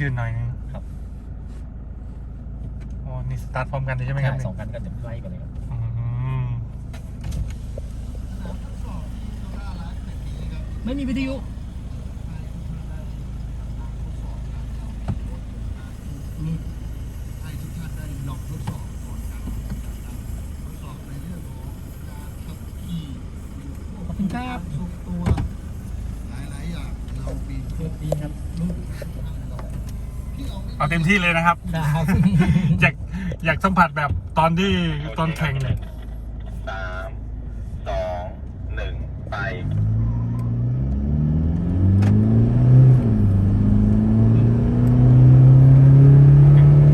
ยืนๆหน่อยนึงครับ อ๋อนี่สตาร์ทพร้อมกันเลยใช่ไหมครับใช่สองคันก็เดี๋ยวไล่กันเลยครับอืมไม่มีวิทยุให้ทุกท่านได้ลองทดสอบก่อนการทดสอบในเรื่องของการขับขี่ขอบคุณครับทรงตัว หลายๆอย่างเรามีสวัสดีครับลูกที่ เอาเอาเต็มที่เลยนะครับครับ อยากอยากสัมผัสแบบตอนที่ตอนแข่งเนี่ย สามสองหนึ่งไป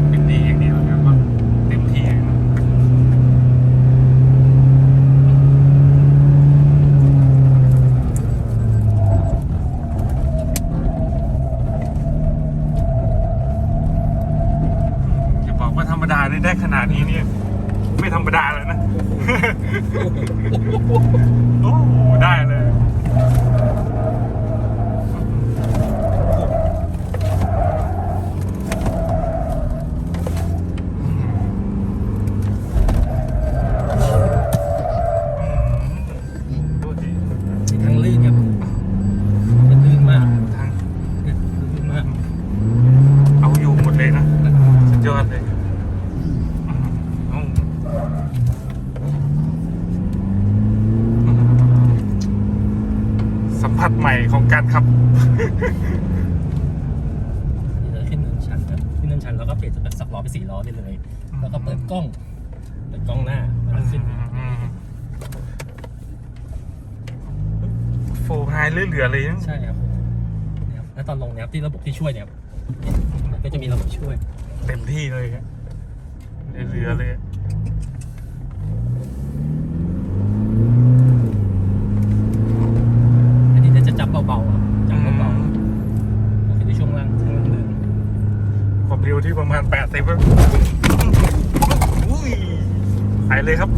เป็นดีอย่างเดียวนะครับว่าเต็มที่นะจะบอกว่าธรรม ดาได้ได้ขนาดนี้เนี่ยไม่ธรรมดาเลยนะ โอ้โหได้เลย ดูดิ ทางลื่นครับเป็นลื่นมาก ทาง ลื่นมาก เอาอยู่หมดเลยนะ สุดยอดเลยอืมสั มผัสใหม่ของการขับ นี่เราขึ้นเนินชันครับขึ้นเนินชันแล้วก็เปลี่ยนจากสับล้อไปสี่ล้อได้เลย แล้วก็เปิดกล้อง เปิดกล้องหน้าแล้วขึ้นโฟไฮเรื่อยๆเลยนะใช่ครับนะครับแล้วตอนลงเนี่ยครับที่ระบบที่ช่วยเนี่ยครับมันก็จะมีระบบช่วย เต็มที่เลยครับเรือๆเลย อันนี้จะจับเบาๆครับจับเบาๆก็คือในช่วงล่างช่วงล่างเดิน ความเร็วที่ประมาณแปดสิบอุ้ยไปเลยครับ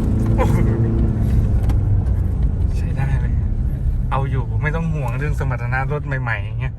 ใช้ได้เลย เอาอยู่ไม่ต้องห่วงเรื่องสมรรถนะรถใหม่ๆอย่างเงี้ย